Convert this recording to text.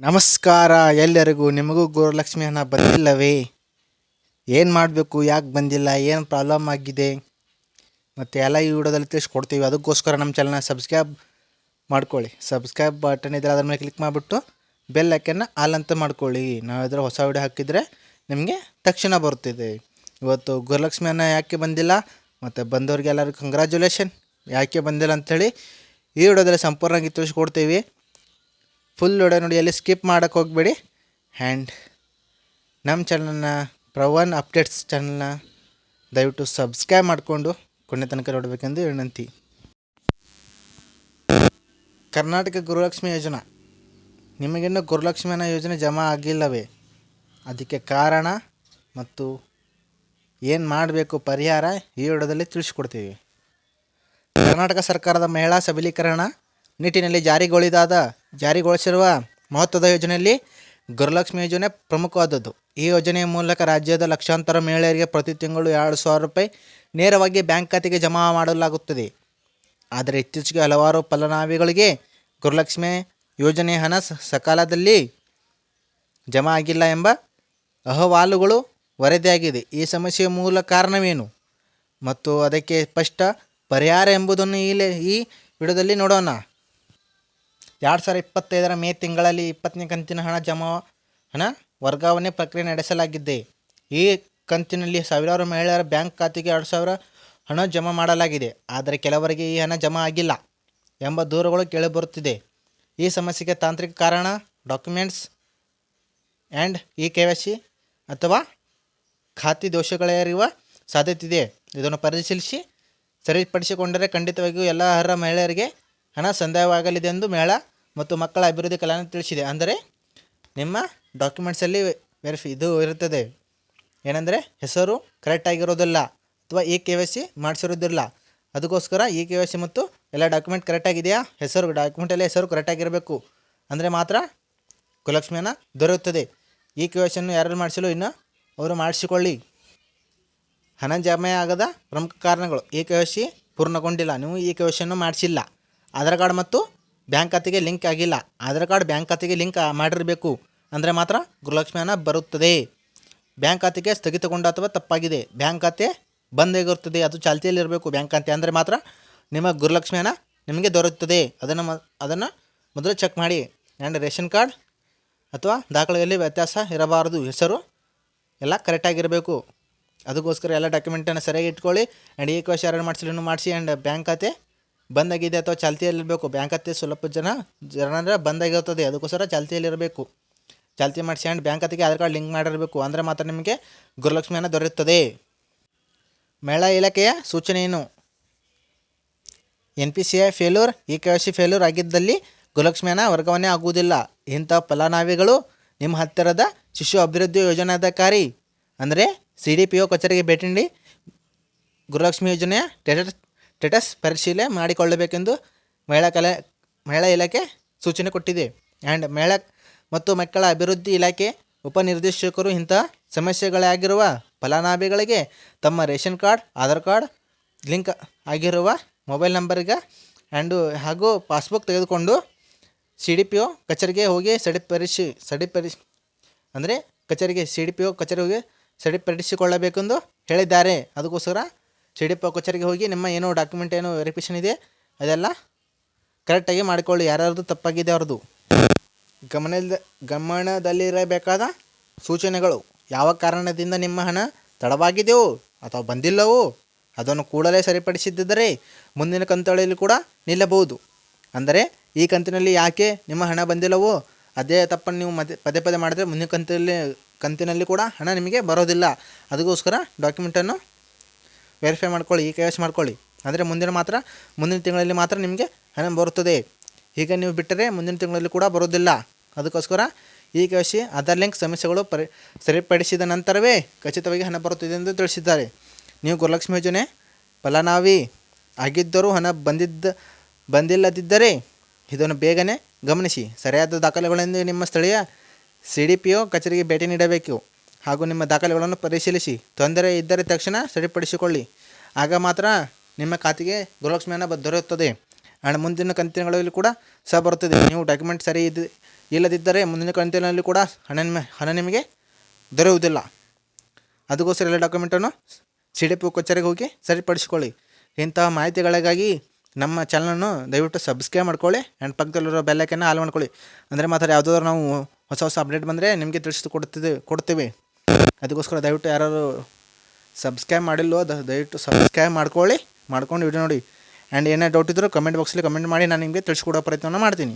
ನಮಸ್ಕಾರ ಎಲ್ಲರಿಗೂ ನಿಮಗೂ ಗುರುಲಕ್ಷ್ಮಿ ಹಣ ಬಂದಿಲ್ಲವೇ? ಏನು ಮಾಡಬೇಕು? ಯಾಕೆ ಬಂದಿಲ್ಲ? ಏನು ಪ್ರಾಬ್ಲಮ್ ಆಗಿದೆ? ಮತ್ತು ಎಲ್ಲ ಈ ವಿಡಿಯೋದಲ್ಲಿ ತಿಳಿಸ್ಕೊಡ್ತೀವಿ. ಅದಕ್ಕೋಸ್ಕರ ನಮ್ಮ ಚಾನಲ್ನ ಸಬ್ಸ್ಕ್ರೈಬ್ ಮಾಡ್ಕೊಳ್ಳಿ. ಸಬ್ಸ್ಕ್ರೈಬ್ ಬಟನ್ ಇದ್ದರೆ ಅದ್ರ ಮೇಲೆ ಕ್ಲಿಕ್ ಮಾಡಿಬಿಟ್ಟು ಬೆಲ್ ಐಕನ್ನ ಆಲ್ ಅಂತ ಮಾಡ್ಕೊಳ್ಳಿ. ನಾವಿದ್ರೆ ಹೊಸ ವಿಡಿಯೋ ಹಾಕಿದರೆ ನಿಮಗೆ ತಕ್ಷಣ ಬರುತ್ತಿದೆ. ಇವತ್ತು ಗುರುಲಕ್ಷ್ಮಿ ಹಣ ಯಾಕೆ ಬಂದಿಲ್ಲ? ಮತ್ತು ಬಂದವ್ರಿಗೆ ಎಲ್ಲರಿಗೂ ಕಂಗ್ರ್ಯಾಚುಲೇಷನ್ ಯಾಕೆ ಬಂದಿಲ್ಲ ಅಂಥೇಳಿ ಈ ವಿಡಿಯೋದಲ್ಲಿ ಸಂಪೂರ್ಣವಾಗಿ ತಿಳಿಸ್ಕೊಡ್ತೀವಿ. ಫುಲ್ ವಿಡಿಯೋ ನೋಡಿ ಎಲ್ಲಿ ಸ್ಕಿಪ್ ಮಾಡೋಕ್ಕೆ ಹೋಗಬೇಡಿ ಆ್ಯಂಡ್ ನಮ್ಮ ಚಾನಲ್ನ ಪ್ರವನ್ ಅಪ್ಡೇಟ್ಸ್ ಚಾನಲ್ನ ದಯವಿಟ್ಟು ಸಬ್ಸ್ಕ್ರೈಬ್ ಮಾಡಿಕೊಂಡು ಕೊನೆ ತನಕ ನೋಡಬೇಕೆಂದು ವಿನಂತಿ. ಕರ್ನಾಟಕ ಗುರುಲಕ್ಷ್ಮಿ ಯೋಜನಾ. ನಿಮಗಿನ್ನೂ ಗುರುಲಕ್ಷ್ಮಿ ಅನ್ನೋ ಯೋಜನೆ ಜಮಾ ಆಗಿಲ್ಲವೇ? ಅದಕ್ಕೆ ಕಾರಣ ಮತ್ತು ಏನು ಮಾಡಬೇಕು ಪರಿಹಾರ ಈ ವಿಡಿಯೋದಲ್ಲಿ ತಿಳಿಸ್ಕೊಡ್ತೀವಿ. ಕರ್ನಾಟಕ ಸರ್ಕಾರದ ಮಹಿಳಾ ಸಬಲೀಕರಣ ನಿಟ್ಟಿನಲ್ಲಿ ಜಾರಿಗೊಳಿದಾದ, ಜಾರಿಗೊಳಿಸಿರುವ ಮಹತ್ವದ ಯೋಜನೆಯಲ್ಲಿ ಗುರುಲಕ್ಷ್ಮಿ ಯೋಜನೆ ಪ್ರಮುಖವಾದದ್ದು. ಈ ಯೋಜನೆಯ ಮೂಲಕ ರಾಜ್ಯದ ಲಕ್ಷಾಂತರ ಮಹಿಳೆಯರಿಗೆ ಪ್ರತಿ ತಿಂಗಳು ಎರಡು ಸಾವಿರ ರೂಪಾಯಿ ನೇರವಾಗಿ ಬ್ಯಾಂಕ್ ಖಾತೆಗೆ ಜಮಾ ಮಾಡಲಾಗುತ್ತದೆ. ಆದರೆ ಇತ್ತೀಚೆಗೆ ಹಲವಾರು ಫಲಾನುಭವಿಗಳಿಗೆ ಗುರುಲಕ್ಷ್ಮಿ ಯೋಜನೆ ಹಣ ಸಕಾಲದಲ್ಲಿ ಜಮಾ ಆಗಿಲ್ಲ ಎಂಬ ಅಹವಾಲುಗಳು ವರದಿಯಾಗಿದೆ. ಈ ಸಮಸ್ಯೆಯ ಮೂಲ ಕಾರಣವೇನು? ಮತ್ತು ಅದಕ್ಕೆ ಸ್ಪಷ್ಟ ಪರಿಹಾರ ಎಂಬುದನ್ನು ಇಲ್ಲಿ ಈ ವಿಡಿಯೋದಲ್ಲಿ ನೋಡೋಣ. ಎರಡು ಸಾವಿರ ಇಪ್ಪತ್ತೈದರ ಮೇ ತಿಂಗಳಲ್ಲಿ ಇಪ್ಪತ್ತನೇ ಕಂತಿನ ಹಣ ಜಮಾ, ಹಣ ವರ್ಗಾವಣೆ ಪ್ರಕ್ರಿಯೆ ನಡೆಸಲಾಗಿದೆ ಈ ಕಂತಿನಲ್ಲಿ ಸಾವಿರಾರು ಮಹಿಳೆಯರ ಬ್ಯಾಂಕ್ ಖಾತೆಗೆ ಎರಡು ಸಾವಿರ ಹಣ ಜಮಾ ಮಾಡಲಾಗಿದೆ. ಆದರೆ ಕೆಲವರಿಗೆ ಈ ಹಣ ಜಮಾ ಆಗಿಲ್ಲ ಎಂಬ ದೂರುಗಳು ಕೇಳಿಬರುತ್ತಿದೆ. ಈ ಸಮಸ್ಯೆಗೆ ತಾಂತ್ರಿಕ ಕಾರಣ, documents and E K Y C ಅಥವಾ ಖಾತೆ ದೋಷಗಳಿರುವ ಸಾಧ್ಯತೆ ಇದೆ. ಇದನ್ನು ಪರಿಶೀಲಿಸಿ ಸರಿಪಡಿಸಿಕೊಂಡರೆ ಖಂಡಿತವಾಗಿಯೂ ಎಲ್ಲ ಅರ್ಹ ಮಹಿಳೆಯರಿಗೆ ಹಣ ಸಂದಾಯವಾಗಲಿದೆ ಎಂದು ಮೇಳ ಮತ್ತು ಮಕ್ಕಳ ಅಭಿವೃದ್ಧಿ ಕಲ್ಯಾಣ ತಿಳಿಸಿದೆ. ಅಂದರೆ ನಿಮ್ಮ ಡಾಕ್ಯುಮೆಂಟ್ಸಲ್ಲಿ ವೆರಿಫಿ ಇದು ಇರುತ್ತದೆ. ಏನಂದರೆ ಹೆಸರು ಕರೆಕ್ಟ್ ಆಗಿರೋದಿಲ್ಲ ಅಥವಾ ಇ ಕೆ ವೈ ಸಿ ಮಾಡಿಸಿರೋದಿಲ್ಲ. ಅದಕ್ಕೋಸ್ಕರ ಇ ಕೆ ವೈ ಸಿ ಮತ್ತು ಎಲ್ಲ ಡಾಕ್ಯುಮೆಂಟ್ ಕರೆಕ್ಟಾಗಿದೆಯಾ ಹೆಸರು ಡಾಕ್ಯುಮೆಂಟಲ್ಲಿ ಹೆಸರು ಕರೆಕ್ಟಾಗಿರಬೇಕು ಅಂದರೆ ಮಾತ್ರ ಕುಲಕ್ಷ್ಮಿಯನ್ನು ದೊರೆಯುತ್ತದೆ. ಈ ಸಿಯನ್ನು ಯಾರು ಮಾಡಿಸಲು ಇನ್ನು ಅವರು ಮಾಡಿಸಿಕೊಳ್ಳಿ. ಹಣ ಜಮೆ ಆಗದ ಪ್ರಮುಖ ಕಾರಣಗಳು. ಈ ಕೆ ವೈ ಸಿ ಪೂರ್ಣಗೊಂಡಿಲ್ಲ. ನೀವು ಈ ಸಿಯನ್ನು ಮಾಡಿಸಿಲ್ಲ. ಆಧಾರ್ ಕಾರ್ಡ್ ಮತ್ತು ಬ್ಯಾಂಕ್ ಖಾತೆಗೆ ಲಿಂಕ್ ಆಗಿಲ್ಲ. ಆಧಾರ್ ಕಾರ್ಡ್ ಬ್ಯಾಂಕ್ ಖಾತೆಗೆ ಲಿಂಕ್ ಮಾಡಿರಬೇಕು. ಅಂದರೆ ಮಾತ್ರ ಗೃಹಲಕ್ಷ್ಮಿ ಹಣ ಬರುತ್ತದೆ. ಬ್ಯಾಂಕ್ ಖಾತೆಗೆ ಸ್ಥಗಿತಗೊಂಡ ಅಥವಾ ತಪ್ಪಾಗಿದೆ. ಬ್ಯಾಂಕ್ ಖಾತೆ ಬಂದ್ ಆಗಿರುತ್ತದೆ. ಅದು ಚಾಲ್ತಿಯಲ್ಲಿರಬೇಕು ಬ್ಯಾಂಕ್ ಖಾತೆ ಅಂದರೆ ಮಾತ್ರ ನಿಮ್ಮ ಗೃಹಲಕ್ಷ್ಮಿ ಹಣ ನಿಮಗೆ ದೊರೆಯುತ್ತದೆ. ಅದನ್ನು ಮ, ಅದನ್ನು ಮೊದಲು ಚೆಕ್ ಮಾಡಿ. ಆ್ಯಂಡ್ ರೇಷನ್ ಕಾರ್ಡ್ ಅಥವಾ ದಾಖಲೆಯಲ್ಲಿ ವ್ಯತ್ಯಾಸ ಇರಬಾರದು. ಹೆಸರು ಎಲ್ಲ ಕರೆಕ್ಟಾಗಿರಬೇಕು ಅದಕ್ಕೋಸ್ಕರ ಎಲ್ಲ ಡಾಕ್ಯುಮೆಂಟನ್ನು ಸರಿಯಾಗಿ ಇಟ್ಕೊಳ್ಳಿ. ಆ್ಯಂಡ್ ಈ ಯಾರು ಮಾಡಿಸಲಿ ಇನ್ನೂ ಮಾಡಿಸಿ. ಆ್ಯಂಡ್ ಬ್ಯಾಂಕ್ ಖಾತೆ ಬಂದಾಗಿದೆ ಅಥವಾ ಚಾಲ್ತಿಯಲ್ಲಿರಬೇಕು? ಬ್ಯಾಂಕ್ ಖಾತೆ ಸ್ವಲ್ಪ ಜನ ಜನರ ಬಂದಾಗಿರ್ತದೆ. ಅದಕ್ಕೋಸ್ಕರ ಚಾಲ್ತಿಯಲ್ಲಿರಬೇಕು. ಚಾಲ್ತಿ ಮಾಡಿಸಿ ಆ್ಯಂಡ್ ಬ್ಯಾಂಕ್ ಖಾತೆಗೆ ಆಧಾರ್ ಕಾರ್ಡ್ ಲಿಂಕ್ ಮಾಡಿರಬೇಕು. ಅಂದರೆ ಮಾತ್ರ ನಿಮಗೆ ಗುರುಲಕ್ಷ್ಮಿ ಹಣ ದೊರೆಯುತ್ತದೆ. ಮಹಿಳಾ ಇಲಾಖೆಯ ಸೂಚನೆ ಏನು? N P C I failure E K C failure ಆಗಿದ್ದಲ್ಲಿ ಗುರುಲಕ್ಷ್ಮಿ ಹಣ ವರ್ಗಾವಣೆ ಆಗುವುದಿಲ್ಲ. ಇಂಥ ಫಲಾನುಭವಿಗಳು ನಿಮ್ಮ ಹತ್ತಿರದ ಶಿಶು ಅಭಿವೃದ್ಧಿ ಯೋಜನಾಧಿಕಾರಿ, ಅಂದರೆ ಸಿ ಡಿ ಪಿ ಒ ಕಚೇರಿಗೆ ಭೇಟಿ ನೀಡಿ ಗುರುಲಕ್ಷ್ಮಿ ಯೋಜನೆಯ ಸ್ಟೇಟಸ್ ಸ್ಟೇಟಸ್ ಪರಿಶೀಲನೆ ಮಾಡಿಕೊಳ್ಳಬೇಕೆಂದು ಮಹಿಳಾ ಕಲೆ, ಮಹಿಳಾ ಇಲಾಖೆ ಸೂಚನೆ ಕೊಟ್ಟಿದೆ. ಆ್ಯಂಡ್ ಮಹಿಳಾ ಮತ್ತು ಮಕ್ಕಳ ಅಭಿವೃದ್ಧಿ ಇಲಾಖೆ ಉಪನಿರ್ದೇಶಕರು ಇಂಥ ಸಮಸ್ಯೆಗಳಾಗಿರುವ ಫಲಾನುಭವಿಗಳಿಗೆ ತಮ್ಮ ration card, Aadhaar card, link ಆಗಿರುವ ಮೊಬೈಲ್ ನಂಬರ್ಗೆ ಆ್ಯಂಡು ಹಾಗೂ ಪಾಸ್ಬುಕ್ ತೆಗೆದುಕೊಂಡು ಸಿ ಡಿ ಪಿ ಒ ಕಚೇರಿಗೆ ಹೋಗಿ ಸಡಿಪರಿಶಿ ಸಡಿಪರಿಶ್ ಅಂದರೆ ಕಚೇರಿಗೆ, ಸಿ ಡಿ ಪಿ ಒ ಕಚೇರಿಗೆ ಹೋಗಿ ಸಡಿಪಡಿಸಿಕೊಳ್ಳಬೇಕೆಂದು ಹೇಳಿದ್ದಾರೆ. ಅದಕ್ಕೋಸ್ಕರ ಸಿ ಡಿ ಪಿ ಕಚೇರಿಗೆ ಹೋಗಿ ನಿಮ್ಮ ಏನೋ ಡಾಕ್ಯುಮೆಂಟ್ ಏನೋ ವೆರಿಫಿಕೇಷನ್ ಇದೆ, ಅದೆಲ್ಲ ಕರೆಕ್ಟಾಗಿ ಮಾಡಿಕೊಳ್ಳಿ. ಯಾರ್ಯಾರ್ದು ತಪ್ಪಾಗಿದೆ ಅವ್ರದ್ದು. ಗಮನದ, ಗಮನದಲ್ಲಿರಬೇಕಾದ ಸೂಚನೆಗಳು. ಯಾವ ಕಾರಣದಿಂದ ನಿಮ್ಮ ಹಣ ತಡವಾಗಿದೆಯೋ ಅಥವಾ ಬಂದಿಲ್ಲವೋ ಅದನ್ನು ಕೂಡಲೇ ಸರಿಪಡಿಸಿದ್ದರೆ ಮುಂದಿನ ಕಂತುಗಳಲ್ಲಿ ಕೂಡ ನಿಲ್ಲಬಹುದು. ಅಂದರೆ ಈ ಕಂತಿನಲ್ಲಿ ಯಾಕೆ ನಿಮ್ಮ ಹಣ ಬಂದಿಲ್ಲವೋ ಅದೇ ತಪ್ಪನ್ನು ನೀವು ಮತ್ತೆ ಪದೇ ಪದೇ ಮಾಡಿದ್ರೆ ಮುಂದಿನ ಕಂತಿನಲ್ಲಿ ಕಂತಿನಲ್ಲಿ ಕೂಡ ಹಣ ನಿಮಗೆ ಬರೋದಿಲ್ಲ. ಅದಕ್ಕೋಸ್ಕರ ಡಾಕ್ಯುಮೆಂಟನ್ನು ವೆರಿಫೈ ಮಾಡ್ಕೊಳ್ಳಿ, ಈ ಕೆ ಮಾಡ್ಕೊಳ್ಳಿ. ಅಂದರೆ ಮುಂದಿನ ಮಾತ್ರ, ಮುಂದಿನ ತಿಂಗಳಲ್ಲಿ ಮಾತ್ರ ನಿಮಗೆ ಹಣ ಬರುತ್ತದೆ. ಈಗ ನೀವು ಬಿಟ್ಟರೆ ಮುಂದಿನ ತಿಂಗಳಲ್ಲಿ ಕೂಡ ಬರೋದಿಲ್ಲ ಅದಕ್ಕೋಸ್ಕರ ಈ ಕೆ ಆಧಾರ್ ಲಿಂಕ್ ಸಮಸ್ಯೆಗಳು ಪರಿ, ಸರಿಪಡಿಸಿದ ನಂತರವೇ ಖಚಿತವಾಗಿ ಹಣ ಬರುತ್ತಿದೆ ಎಂದು ತಿಳಿಸಿದ್ದಾರೆ. ನೀವು ಗುರುಲಕ್ಷ್ಮಿ ಯೋಜನೆ ಫಲಾನಾವಿ ಆಗಿದ್ದರೂ ಹಣ ಬಂದಿದ್ದ, ಬಂದಿಲ್ಲದಿದ್ದರೆ ಇದನ್ನು ಬೇಗನೆ ಗಮನಿಸಿ. ಸರಿಯಾದ ದಾಖಲೆಗಳೆಂದು ನಿಮ್ಮ ಸ್ಥಳೀಯ ಸಿ ಡಿ ಪಿ ಒ ಕಚೇರಿಗೆ ಭೇಟಿ ನೀಡಬೇಕು. ಹಾಗೂ ನಿಮ್ಮ ದಾಖಲೆಗಳನ್ನು ಪರಿಶೀಲಿಸಿ. ತೊಂದರೆ ಇದ್ದರೆ ತಕ್ಷಣ ಸರಿಪಡಿಸಿಕೊಳ್ಳಿ. ಆಗ ಮಾತ್ರ ನಿಮ್ಮ ಖಾತೆಗೆ ಗೃಹಲಕ್ಷ್ಮಿ ಹಣ ಬ- ದೊರೆಯುತ್ತದೆ. ಆ್ಯಂಡ್ ಮುಂದಿನ ಕಂತಿನಗಳಲ್ಲಿ ಕೂಡ ಸಹ ಬರುತ್ತದೆ. ನೀವು ಡಾಕ್ಯುಮೆಂಟ್ ಸರಿ ಇದ್ದು ಇಲ್ಲದಿದ್ದರೆ ಮುಂದಿನ ಕಂತಿನಲ್ಲಿ ಕೂಡ ಹಣ ನಿಮ್ಮ ಹಣ ನಿಮಗೆ ದೊರೆಯುವುದಿಲ್ಲ. ಅದಕ್ಕೋಸ್ಕರ ಎಲ್ಲ ಡಾಕ್ಯುಮೆಂಟನ್ನು ಸಿ ಡಿ ಪಿ ಕಚೇರಿಗೆ ಹೋಗಿ ಸರಿಪಡಿಸಿಕೊಳ್ಳಿ. ಇಂತಹ ಮಾಹಿತಿಗಳಿಗಾಗಿ ನಮ್ಮ ಚಾನಲನ್ನು ದಯವಿಟ್ಟು ಸಬ್ಸ್ಕ್ರೈಬ್ ಮಾಡ್ಕೊಳ್ಳಿ. ಆ್ಯಂಡ್ ಪಕ್ಕದಲ್ಲಿರೋ ಬೆಲ್ಲೈಕನ್ನು ಆಲ್ ಮಾಡ್ಕೊಳ್ಳಿ. ಅಂದರೆ ಮಾತ್ರ ಯಾವುದಾದ್ರು ನಾವು ಹೊಸ ಹೊಸ ಅಪ್ಡೇಟ್ ಬಂದರೆ ನಿಮಗೆ ತಿಳಿಸಿ ಕೊಡ್ತಿದ್ದೆ ಕೊಡ್ತೀವಿ. ಅದಕ್ಕೋಸ್ಕರ ದಯವಿಟ್ಟು ಯಾರು ಸಬ್ಸ್ಕ್ರೈಬ್ ಮಾಡಿಲ್ಲೋ ದಯವಿಟ್ಟು ಸಬ್ಸ್ಕ್ರೈಬ್ ಮಾಡ್ಕೊಳ್ಳಿ, ಮಾಡ್ಕೊಂಡು ವಿಡಿಯೋ ನೋಡಿ. ಆ್ಯಂಡ್ ಏನೇ ಡೌಟ್ ಇದ್ದರೂ ಕಮೆಂಟ್ ಬಾಕ್ಸಲ್ಲಿ ಕಮೆಂಟ್ ಮಾಡಿ, ನಾನು ನಿಮಗೆ ತಿಳಿಸ್ಕೊಡೋ ಪ್ರಯತ್ನವನ್ನು ಮಾಡ್ತೀನಿ.